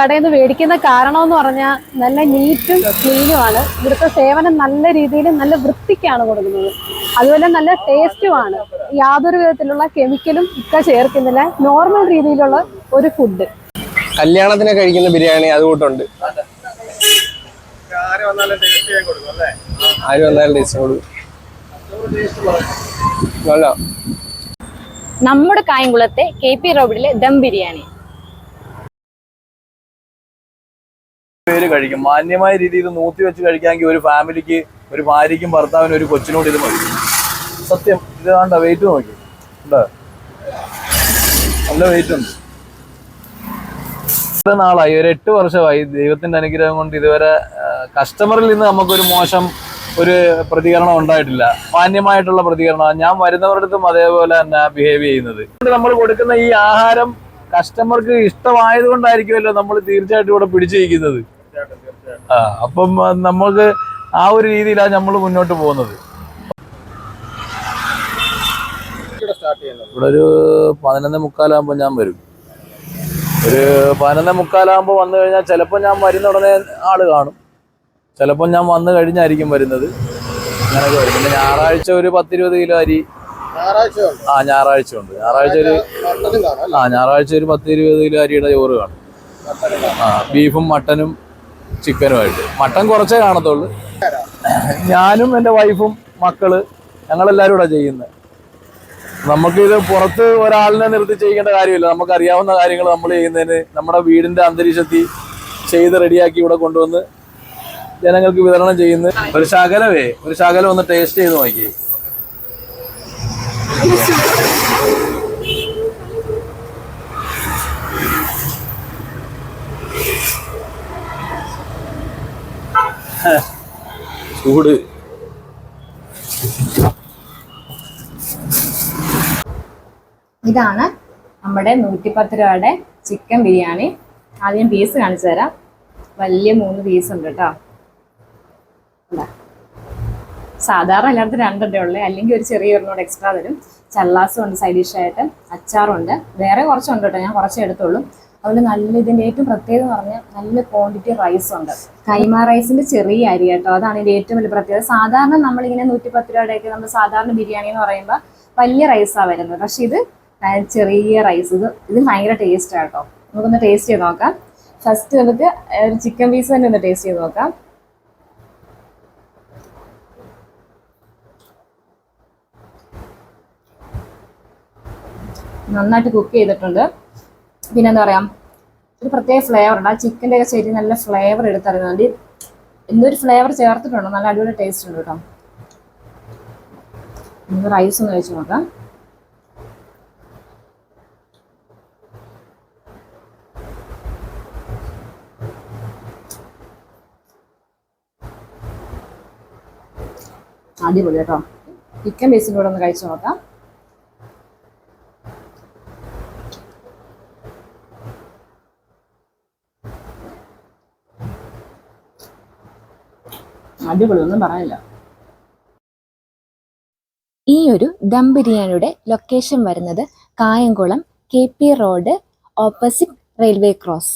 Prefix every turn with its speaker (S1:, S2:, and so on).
S1: കടയിൽ നിന്ന് മേടിക്കുന്ന കാരണം എന്ന് പറഞ്ഞാൽ നല്ല നീറ്റും ക്ലീനുമാണ്. ഇവിടുത്തെ സേവനം നല്ല രീതിയിൽ നല്ല വൃത്തിക്കാണ് കൊടുക്കുന്നത്. അതുപോലെ നല്ല ടേസ്റ്റുമാണ്. യാതൊരു വിധത്തിലുള്ള കെമിക്കലും ഇക്ക ചേർക്കുന്നില്ല. നോർമൽ രീതിയിലുള്ള ഒരു ഫുഡ്
S2: കല്യാണത്തിന് കഴിക്കുന്ന ബിരിയാണി അതുകൂട്ടുണ്ട്.
S3: ആര് വന്നാലും ടേസ്റ്റ് ചെയ്യാൻ കൊടുക്കും അല്ലേ?
S2: ആര് വന്നാലും ടേസ്റ്റ് കൊടുക്കും. നല്ല.
S4: നമ്മുടെ കായംകുളത്തെ കെ പി റോഡിലെ ദം ബിരിയാണി.
S3: പേര് കഴിക്കും. മാന്യമായ രീതിയിൽ നൂത്തി വെച്ച് കഴിക്കാമെങ്കിൽ ഒരു ഫാമിലിക്ക് ഒരു ഭാര്യയ്ക്കും ഭർത്താവിനും ഒരു കൊച്ചിനോട് ഇത് മതി. സത്യം ഇത് വേണ്ട വെയിറ്റ് നോക്കി. നല്ല വെയിറ്റ് ഉണ്ട്. ഇത്ര നാളായി ഒരു എട്ട് വർഷമായി ദൈവത്തിന്റെ അനുഗ്രഹം കൊണ്ട് ഇതുവരെ കസ്റ്റമറിൽ നിന്ന് നമുക്കൊരു മോശം ഒരു പ്രതികരണം ഉണ്ടായിട്ടില്ല. മാന്യമായിട്ടുള്ള പ്രതികരണം ഞാൻ വരുന്നവരുടെ അതേപോലെ തന്നെ ബിഹേവ് ചെയ്യുന്നത്. നമ്മൾ കൊടുക്കുന്ന ഈ ആഹാരം കസ്റ്റമർക്ക് ഇഷ്ടമായത് കൊണ്ടായിരിക്കുമല്ലോ നമ്മൾ തീർച്ചയായിട്ടും ഇവിടെ പിടിച്ചിരിക്കുന്നത് ആ അപ്പം നമുക്ക് ആ ഒരു രീതിയിലാണ് നമ്മൾ മുന്നോട്ട് പോകുന്നത്. ഇവിടെ ഒരു പതിനൊന്ന് മുക്കാലാകുമ്പോൾ ഞാൻ വരും. ഒരു പതിനൊന്ന് മുക്കാലാകുമ്പോൾ വന്നു കഴിഞ്ഞാൽ ചിലപ്പോൾ ഞാൻ വരുന്ന ഉടനെ ആൾ കാണും. ചിലപ്പോൾ ഞാൻ വന്നു കഴിഞ്ഞായിരിക്കും വരുന്നത്. അങ്ങനെയൊക്കെ വരും. പിന്നെ ഞായറാഴ്ച ഒരു പത്തിരുപത് കിലോ അരി. ആ ഞായറാഴ്ച ഉണ്ട്. ഞായറാഴ്ച ഒരു ആ ഞായറാഴ്ച ഒരു പത്തിരുപത് കിലോ അരിയുടെ ചോറ് കാണും. ആ ബീഫും മട്ടനും ചിക്കനുമായിട്ട്. മട്ടൻ കുറച്ചേ കാണത്തുള്ളൂ. ഞാനും എന്റെ വൈഫും മക്കൾ ഞങ്ങളെല്ലാവരും ഇവിടെ ചെയ്യുന്നത്. നമുക്കിത് പുറത്ത് ഒരാളിനെ നിർത്തി ചെയ്യേണ്ട കാര്യമില്ല. നമുക്ക് അറിയാവുന്ന കാര്യങ്ങൾ നമ്മൾ ചെയ്യുന്നതിന് നമ്മുടെ വീടിന്റെ അന്തരീക്ഷത്തിൽ ചെയ്ത് റെഡിയാക്കി ഇവിടെ കൊണ്ടുവന്ന് ജനങ്ങൾക്ക് വിതരണം ചെയ്യുന്നു ഒരു ശകലമേ ഒരു ശകലം ഒന്ന് ടേസ്റ്റ് ചെയ്ത് നോക്കി. ചൂട്.
S4: ഇതാണ് നമ്മുടെ നൂറ്റിപ്പത്ത് രൂപയുടെ ചിക്കൻ ബിരിയാണി. ആദ്യം പീസ് കാണിച്ചു തരാം. വലിയ മൂന്ന് പീസ് ഉണ്ട് കേട്ടോ സാധാരണ എല്ലായിടത്തും രണ്ടെണ്ണേ ഉള്ളു. അല്ലെങ്കിൽ ഒരു ചെറിയ ഒരെണ്ണോട് എക്സ്ട്രാ തരും. ചല്ലാസും ഉണ്ട് സൈഡ് ഡിഷായിട്ട് അച്ചാറുണ്ട് വേറെ കുറച്ചുണ്ട് കേട്ടോ ഞാൻ കുറച്ചേ എടുത്തുള്ളൂ. അതുകൊണ്ട് നല്ല ഇതിന്റെ ഏറ്റവും പ്രത്യേകത എന്ന് പറഞ്ഞാൽ നല്ല ക്വാണ്ടിറ്റി റൈസ് ഉണ്ട്. കൈമ റൈസിന്റെ ചെറിയ അരി കേട്ടോ. അതാണ് ഇതിന്റെ ഏറ്റവും വലിയ പ്രത്യേകത. സാധാരണ നമ്മളിങ്ങനെ നൂറ്റിപ്പത്ത് രൂപയുടെയൊക്കെ നമ്മൾ സാധാരണ ബിരിയാണി എന്ന് പറയുമ്പോൾ വലിയ റൈസാണ് വരുന്നത്. പക്ഷെ ഇത് ചെറിയ റൈസ് ഇത് ഇത് ഭയങ്കര ടേസ്റ്റ് കേട്ടോ. നമുക്കൊന്ന് ടേസ്റ്റ് ചെയ്ത് നോക്കാം. ഫസ്റ്റ് നമുക്ക് ഒരു ചിക്കൻ പീസ് തന്നെ ഒന്ന് ടേസ്റ്റ് ചെയ്ത് നോക്കാം. നന്നായിട്ട് കുക്ക് ചെയ്തിട്ടുണ്ട്. പിന്നെ എന്താ പറയാ? ഒരു പ്രത്യേക ഫ്ലേവർ ഉണ്ട്. ആ ചിക്കന്റെ ഒക്കെ ശരി നല്ല ഫ്ലേവർ എടുത്തറിയുന്നുണ്ട് എന്തൊരു ഫ്ലേവർ ചേർത്തിട്ടുണ്ടോ. നല്ല അടിപൊളി ടേസ്റ്റ് ഉണ്ട് കേട്ടോ നമുക്ക് റൈസ് ഒന്ന് വെച്ച് നോക്കാം. അടിപൊളി കേട്ടോ ചിക്കൻ ബേസിന്റെ കൂടെ ഒന്ന് കഴിച്ചു നോക്കാം. അടിപൊളി ഒന്നും പറയില്ല.
S5: ഈ ഒരു ദം ബിരിയാണിയുടെ ലൊക്കേഷൻ വരുന്നത് Kayamkulam K P road opposite railway cross